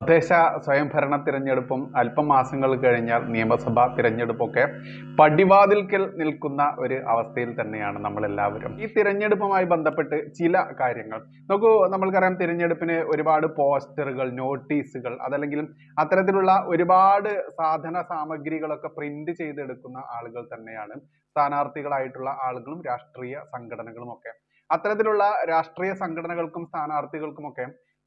തദ്ദേശ സ്വയംഭരണ തിരഞ്ഞെടുപ്പും അല്പം മാസങ്ങൾ കഴിഞ്ഞാൽ നിയമസഭാ തിരഞ്ഞെടുപ്പൊക്കെ പടിവാതിൽക്കൽ നിൽക്കുന്ന ഒരു അവസ്ഥയിൽ തന്നെയാണ് നമ്മൾ എല്ലാവരും ഈ തിരഞ്ഞെടുപ്പുമായി ബന്ധപ്പെട്ട് ചില കാര്യങ്ങൾ. നോക്കൂ നമ്മൾക്കറിയാം തിരഞ്ഞെടുപ്പിന് ഒരുപാട് പോസ്റ്ററുകൾ നോട്ടീസുകൾ അതല്ലെങ്കിൽ അത്തരത്തിലുള്ള ഒരുപാട് സാധന സാമഗ്രികളൊക്കെ പ്രിന്റ് ചെയ്തെടുക്കുന്ന ആളുകൾ തന്നെയാണ്. സ്ഥാനാർത്ഥികളായിട്ടുള്ള ആളുകളും രാഷ്ട്രീയ സംഘടനകളുമൊക്കെ. അത്തരത്തിലുള്ള രാഷ്ട്രീയ സംഘടനകൾക്കും സ്ഥാനാർത്ഥികൾക്കുമൊക്കെ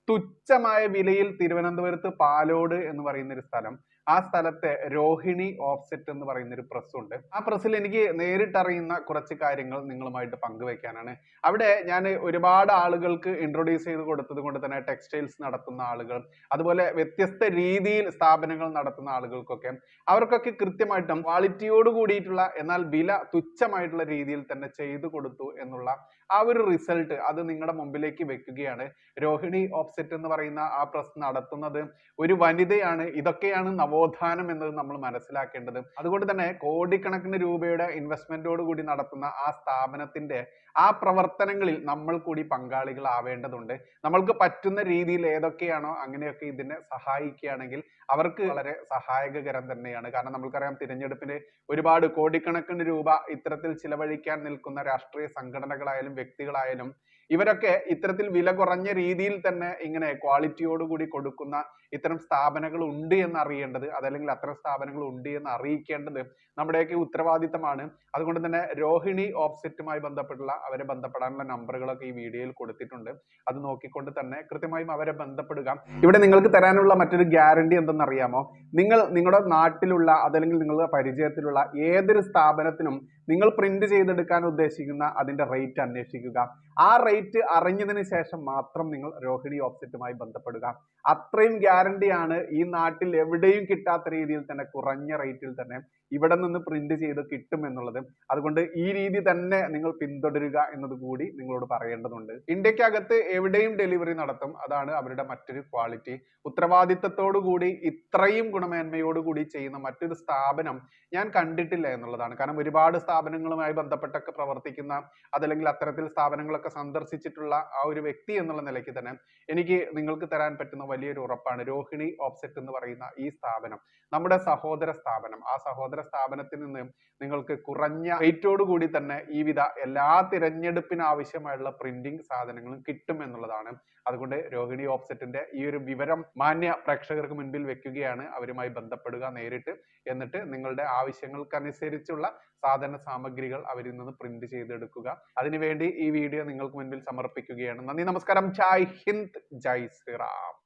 തുച്ഛമായ വിലയിൽ തിരുവനന്തപുരത്ത് പാലോട് എന്ന് പറയുന്ന ഒരു സ്ഥലം. ആ സ്ഥലത്തെ രോഹിണി ഓഫ്സെറ്റ് എന്ന് പറയുന്ന ഒരു പ്രസ് ഉണ്ട്. ആ പ്രസ്സിൽ എനിക്ക് നേരിട്ടറിയുന്ന കുറച്ച് കാര്യങ്ങൾ നിങ്ങളുമായിട്ട് പങ്കുവെക്കാനാണ്. അവിടെ ഞാൻ ഒരുപാട് ആളുകൾക്ക് ഇൻട്രൊഡ്യൂസ് ചെയ്ത് കൊടുത്തത് കൊണ്ട് തന്നെ ടെക്സ്റ്റൈൽസ് നടത്തുന്ന ആളുകൾ അതുപോലെ വ്യത്യസ്ത രീതിയിൽ സ്ഥാപനങ്ങൾ നടത്തുന്ന ആളുകൾക്കൊക്കെ. അവർക്കൊക്കെ കൃത്യമായിട്ടും ക്വാളിറ്റിയോട് കൂടിയിട്ടുള്ള എന്നാൽ വില തുച്ഛമായിട്ടുള്ള രീതിയിൽ തന്നെ ചെയ്തു കൊടുത്തു എന്നുള്ള ആ ഒരു റിസൾട്ട് അത് നിങ്ങളുടെ മുമ്പിലേക്ക് വെക്കുകയാണ്. രോഹിണി ഓഫ്സെറ്റ് എന്ന് പറയുന്ന ആ പ്രസ് നടത്തുന്നത് ഒരു വനിതയാണ്. ഇതൊക്കെയാണ് നവോത്ഥാനം എന്നത് നമ്മൾ മനസ്സിലാക്കേണ്ടത് അതുകൊണ്ട് തന്നെ കോടിക്കണക്കിന് രൂപയുടെ ഇൻവെസ്റ്റ്മെന്റോട് കൂടി നടത്തുന്ന ആ സ്ഥാപനത്തിന്റെ ആ പ്രവർത്തനങ്ങളിൽ നമ്മൾ കൂടി പങ്കാളികളാവേണ്ടതുണ്ട്. നമ്മൾക്ക് പറ്റുന്ന രീതിയിൽ ഏതൊക്കെയാണോ അങ്ങനെയൊക്കെ ഇതിനെ സഹായിക്കുകയാണെങ്കിൽ അവർക്ക് വളരെ സഹായകരം തന്നെയാണ്. കാരണം നമുക്കറിയാം തിരഞ്ഞെടുപ്പിന് ഒരുപാട് കോടിക്കണക്കിന് രൂപ ഇത്തരത്തിൽ ചിലവഴിക്കാൻ നിൽക്കുന്ന രാഷ്ട്രീയ സംഘടനകളായാലും വ്യക്തികളായാലും ഇവരൊക്കെ ഇത്തരത്തിൽ വില കുറഞ്ഞ രീതിയിൽ തന്നെ ഇങ്ങനെ ക്വാളിറ്റിയോടുകൂടി കൊടുക്കുന്ന ഇത്തരം സ്ഥാപനങ്ങൾ ഉണ്ട് എന്ന് അറിയേണ്ടത് അതല്ലെങ്കിൽ അത്തരം സ്ഥാപനങ്ങൾ ഉണ്ട് എന്ന് അറിയിക്കേണ്ടത് നമ്മുടെയൊക്കെ ഉത്തരവാദിത്തമാണ്. അതുകൊണ്ട് തന്നെ രോഹിണി ഓഫ്സെറ്റുമായി ബന്ധപ്പെട്ടുള്ള അവരെ ബന്ധപ്പെടാനുള്ള നമ്പറുകളൊക്കെ ഈ വീഡിയോയിൽ കൊടുത്തിട്ടുണ്ട്. അത് നോക്കിക്കൊണ്ട് തന്നെ കൃത്യമായും അവരെ ബന്ധപ്പെടുക. ഇവിടെ നിങ്ങൾക്ക് തരാനുള്ള മറ്റൊരു ഗ്യാരണ്ടി എന്തെന്നറിയാമോ? നിങ്ങൾ നിങ്ങളുടെ നാട്ടിലുള്ള അതല്ലെങ്കിൽ നിങ്ങളുടെ പരിചയത്തിലുള്ള ഏതൊരു സ്ഥാപനത്തിനും നിങ്ങൾ പ്രിന്റ് ചെയ്തെടുക്കാൻ ഉദ്ദേശിക്കുന്ന അതിന്റെ റേറ്റ് അന്വേഷിക്കുക. ആ റേറ്റ് അറിഞ്ഞതിന് ശേഷം മാത്രം നിങ്ങൾ രോഹിണി ഓഫ്സെറ്റുമായി ബന്ധപ്പെടുക. അത്രയും ഗ്യാരണ്ടിയാണ് ഈ നാട്ടിൽ എവിടെയും കിട്ടാത്ത രീതിയിൽ തന്നെ കുറഞ്ഞ റേറ്റിൽ തന്നെ ഇവിടെ നിന്ന് പ്രിന്റ് ചെയ്ത് കിട്ടും എന്നുള്ളത്. അതുകൊണ്ട് ഈ രീതി തന്നെ നിങ്ങൾ പിന്തുടരുക എന്നത് കൂടി നിങ്ങളോട് പറയേണ്ടതുണ്ട്. ഇന്ത്യക്കകത്ത് എവിടെയും ഡെലിവറി നടത്തും. അതാണ് അവരുടെ മറ്റൊരു ക്വാളിറ്റി ഉത്തരവാദിത്തത്തോടു കൂടി ഇത്രയും ഗുണമേന്മയോട് കൂടി ചെയ്യുന്ന മറ്റൊരു സ്ഥാപനം ഞാൻ കണ്ടിട്ടില്ല എന്നുള്ളതാണ്. കാരണം ഒരുപാട് സ്ഥാപനങ്ങളുമായി ബന്ധപ്പെട്ടൊക്കെ പ്രവർത്തിക്കുന്ന അതല്ലെങ്കിൽ അത്തരത്തിൽ സ്ഥാപനങ്ങളൊക്കെ സന്ദർശിച്ചിട്ടുള്ള ആ ഒരു വ്യക്തി എന്നുള്ള നിലയ്ക്ക് തന്നെ എനിക്ക് നിങ്ങൾക്ക് തരാൻ പറ്റുന്ന വലിയൊരു ഉറപ്പാണ് രോഹിണി ഓഫ്സെറ്റ് എന്ന് പറയുന്ന ഈ സ്ഥാപനം. നമ്മുടെ സഹോദര സ്ഥാപനം. ആ സഹോദര സ്ഥാപനത്തിൽ നിന്ന് നിങ്ങൾക്ക് കുറഞ്ഞ കൂടി തന്നെ ഈ വിധ എല്ലാ തിരഞ്ഞെടുപ്പിന് ആവശ്യമായുള്ള പ്രിന്റിംഗ് സാധനങ്ങളും കിട്ടും എന്നുള്ളതാണ്. അതുകൊണ്ട് രോഹിണി ഓഫ്സെറ്റിന്റെ ഈ ഒരു വിവരം മാന്യ പ്രേക്ഷകർക്ക് മുൻപിൽ വെക്കുകയാണ്. അവരുമായി ബന്ധപ്പെടുക നേരിട്ട് എന്നിട്ട് നിങ്ങളുടെ ആവശ്യങ്ങൾക്കനുസരിച്ചുള്ള സാധന സാമഗ്രികൾ അവരിൽ നിന്ന് പ്രിന്റ് ചെയ്തെടുക്കുക. അതിനുവേണ്ടി ഈ വീഡിയോ നിങ്ങൾക്ക് മുൻപിൽ സമർപ്പിക്കുകയാണ്. നന്ദി നമസ്കാരം. ജയ് ഹിന്ദ്. ജയ് ശ്രീറാം.